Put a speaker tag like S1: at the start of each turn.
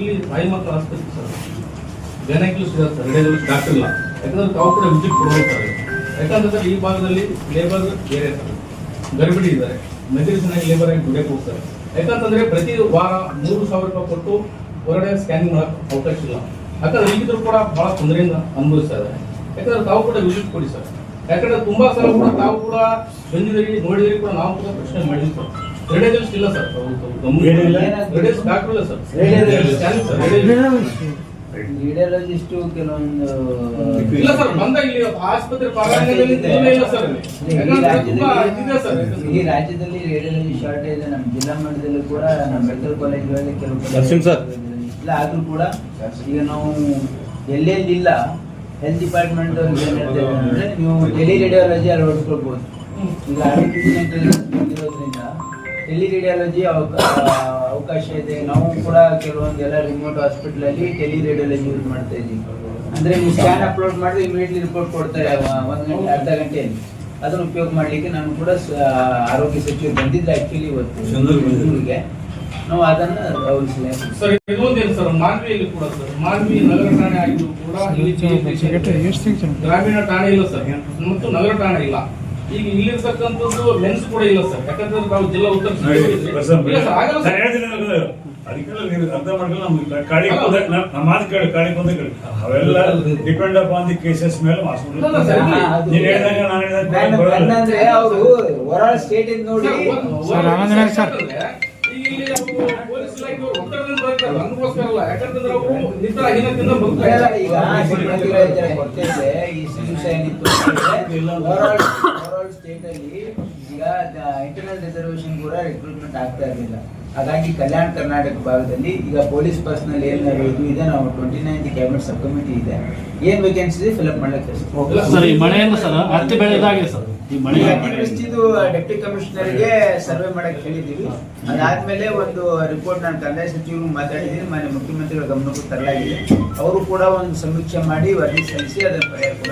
S1: ಇಲ್ಲಿ ತಾಯಿ ಮಕ್ಕಳ ಆಸ್ಪತ್ರೆ ಸರ್. ಇದ್ದಾರೆ ಸರ್ ಡಾಕ್ಟರ್ ಇಲ್ಲ. ಯಾಕಂದ್ರೆ ತಾವು ಕೂಡ ವಿಸಿಟ್ ಯಾಕಂದ್ರೆ ಈ ಭಾಗದಲ್ಲಿ ಲೇಬರ್ ಬೇರೆ ಸರ್. ಗರ್ಭಿಣಿ ಇದ್ದಾರೆ. ಲೇಬರ್ ಆಗಿ ದುಡಿಯಕ್ಕೆ ಹೋಗ್ತಾರೆ. ಯಾಕಂತಂದ್ರೆ ಪ್ರತಿ ವಾರ ಮೂರು ಸಾವಿರ ರೂಪಾಯಿ ಕೊಟ್ಟು ಹೊರಗಡೆ ಸ್ಕ್ಯಾನಿಂಗ್ ಮಾಡಕ್ ಅವಕಾಶ ಇಲ್ಲ. ಯಾಕಂದ್ರೆ ಈಗಿದ್ರು ಕೂಡ ಬಹಳ ತೊಂದರೆಯಿಂದ ಅನುಭವಿಸ್ತಾ ಇದ್ದಾರೆ. ಯಾಕಂದ್ರೆ ತಾವು ಕೂಡ ವಿಸಿಟ್ ಕೊಡಿ ಸರ್. ಯಾಕಂದ್ರೆ ತುಂಬಾ ಸಲ ಕೂಡ ತಾವು ಕೂಡ ಬಂದಿದ್ದೀರಿ ನೋಡಿದಿರಿ ಕೂಡ ನಾವು ಕೂಡ ಪ್ರಶ್ನೆ ಮಾಡಿದ್ವಿ ಸರ್ ರೇಡಿಯೋಲಜಿಸ್ಟ್ ಇಲ್ಲ ಸರ್. ರೇಡಿಯೋಸ್ ಡಾಕ್ಟರ್ ಇಲ್ಲ ಸರ್. ರೇಡಿಯೋಲಜಿಸ್ಟ್
S2: ಕೆಲವೊಂದು
S1: ಇಲ್ಲ ಸರ್ ಬಂದ ಇಲ್ಲಿ ಆಸ್ಪತ್ರೆ ಪ್ರಾರಂಭದಲ್ಲಿ ಇಲ್ಲ ಸರ್. ಇಲ್ಲಿ
S2: ಈ
S1: ತುಂಬಾ
S2: ರಾಜ್ಯದಲ್ಲಿ
S1: ಇದಿದೆ ಸರ್.
S2: ಈ ರಾಜ್ಯದಲ್ಲಿ ರೇಡಿಯಾಲಜಿ ಶಾರ್ಟೇಜ್ ನಮ್ಮ ಜಿಲ್ಲಾ ಮಟ್ಟದಲ್ಲಿ ಕೂಡ ನಮ್ಮ ಮೆಡಿಕಲ್ ಕಾಲೇಜ್ಗಳಲ್ಲಿ ಕೆಲವು. ಇಲ್ಲ ಆದ್ರೂ ಕೂಡ ಈಗ ನಾವು ಎಲ್ಲೆಲ್ಲಿಲ್ಲ ಹೆಲ್ತ್ ಡಿಪಾರ್ಟ್ಮೆಂಟ್ ಅವ್ರಿಗೆ ಏನ್ ಹೇಳ್ತಾ ಇದ್ದಾರೆ ಅಂದ್ರೆ ನೀವು ಟೆಲಿ ರೇಡಿಯಾಲಜಿ ಅಳವಡಿಸ್ಕೊಳ್ಬಹುದು ಈಗ ಬಂದಿರೋದ್ರಿಂದ ಟೆಲಿ ರೇಡಿಯಾಲಜಿ ಅವಕಾಶ ಇದೆ. ನಾವು ಕೂಡ ಕೆಲವೊಂದು ಎಲ್ಲ ರಿಮೋಟ್ ಹಾಸ್ಪಿಟಲ್ ಅಲ್ಲಿ ಟೆಲಿ ರೇಡಿಯಾಲಜಿ ಯೂಸ್ ಮಾಡ್ತಾ ಇದ್ದೀವಿ. ಅಂದ್ರೆ ನೀವು ಸ್ಕ್ಯಾನ್ ಅಪ್ಲೋಡ್ ಮಾಡಿದ್ರೆ ಇಮಿಡಿಯೇಟ್ಲಿ ರಿಪೋರ್ಟ್ ಕೊಡ್ತಾರೆ ಒಂದು ಗಂಟೆ ಅರ್ಧ ಗಂಟೆಯಲ್ಲಿ. ಅದನ್ನು ಉಪಯೋಗ ಮಾಡ್ಲಿಕ್ಕೆ ನಾನು ಕೂಡ ಆರೋಗ್ಯ ಸಚಿವರು ಬಂದಿದ್ದೆ ಆಕ್ಚುಲಿ ಇವತ್ತು. ಬೆಂಗಳೂರಿಗೆ. ನಾವು ಅದನ್ನ
S1: ಸರ್ ಸರ್ ಮಾನ್ವಿಯಲ್ಲಿ ಕೂಡ ಸರ್ ಮಾನ್ವಿ ನಗರ ಠಾಣೆ ಆಗಿದ್ರು ಕೂಡ ಇಲ್ಲಿ ಗ್ರಾಮೀಣ ಠಾಣೆ ಇಲ್ಲ ಸರ್ ಮತ್ತು ನಗರ ಠಾಣೆ ಇಲ್ಲ. ಈಗ ಇಲ್ಲಿರ್ತಕ್ಕಂಥದ್ದು ಲೆನ್ಸ್ ಕೂಡ ಇಲ್ಲ ಸರ್ ಯಾಕಂದ್ರೆ ನಾವು ಜಿಲ್ಲಾ ಉತ್ತರ
S3: ಅವೆಲ್ಲ ಡಿಪೆಂಡ್ ಆನ್ ದಿ ಕೇಸಸ್ ಮೇಲೆ
S2: ಅವರು ಸ್ಟೇಟ್ ಇಂದ ನೋಡಿ
S1: ಇಲ್ಲಿ.
S2: ಈಗ ಈ ಈಗ ಇಂಟರ್ನಲ್ ರಿಸರ್ವೇಶನ್ ಕೂಡ ರಿಕ್ರೂಟ್ಮೆಂಟ್ ಆಗ್ತಾ ಇರಲಿಲ್ಲ ಹಾಗಾಗಿ ಕಲ್ಯಾಣ ಕರ್ನಾಟಕ ಭಾಗದಲ್ಲಿ ಈಗ ಪೊಲೀಸ್ ಪರ್ಸನಲ್ ಏನ್ ಇದು ಇದೆ ನಾವು twenty nine cabinet sub committee ಇದೆ ಏನ್ ವೇಕೆನ್ಸಿ ಫಿಲಪ್ ಮಾಡ್ಲಿಕ್ಕೆ
S4: ಸರ್ ಸರ್, ಹತ್ತಿ ಬೆಳೆದಾಗಿದೆ ಸರ್
S2: ಅತಿವೃಷ್ಟಿದು ಡೆಪ್ಟಿ ಕಮಿಷನರ್ಗೆ ಸರ್ವೆ ಮಾಡಕ್ ಹೇಳಿದೀವಿ ಅದಾದ್ಮೇಲೆ ಒಂದು ರಿಪೋರ್ಟ್ ನಾನು ಕಂದಾಯ ಸಚಿವರು ಮಾತಾಡಿದ್ದೀನಿ ಮಾನ್ಯ ಮುಖ್ಯಮಂತ್ರಿಗಳ ಗಮನಕ್ಕೂ ತರಲಾಗಿದೆ. ಅವರು ಕೂಡ ಒಂದು ಸಮೀಕ್ಷೆ ಮಾಡಿ ವರದಿ ಸಲ್ಲಿಸಿ ಅದರ ಪರಿಹಾರ ಕೂಡ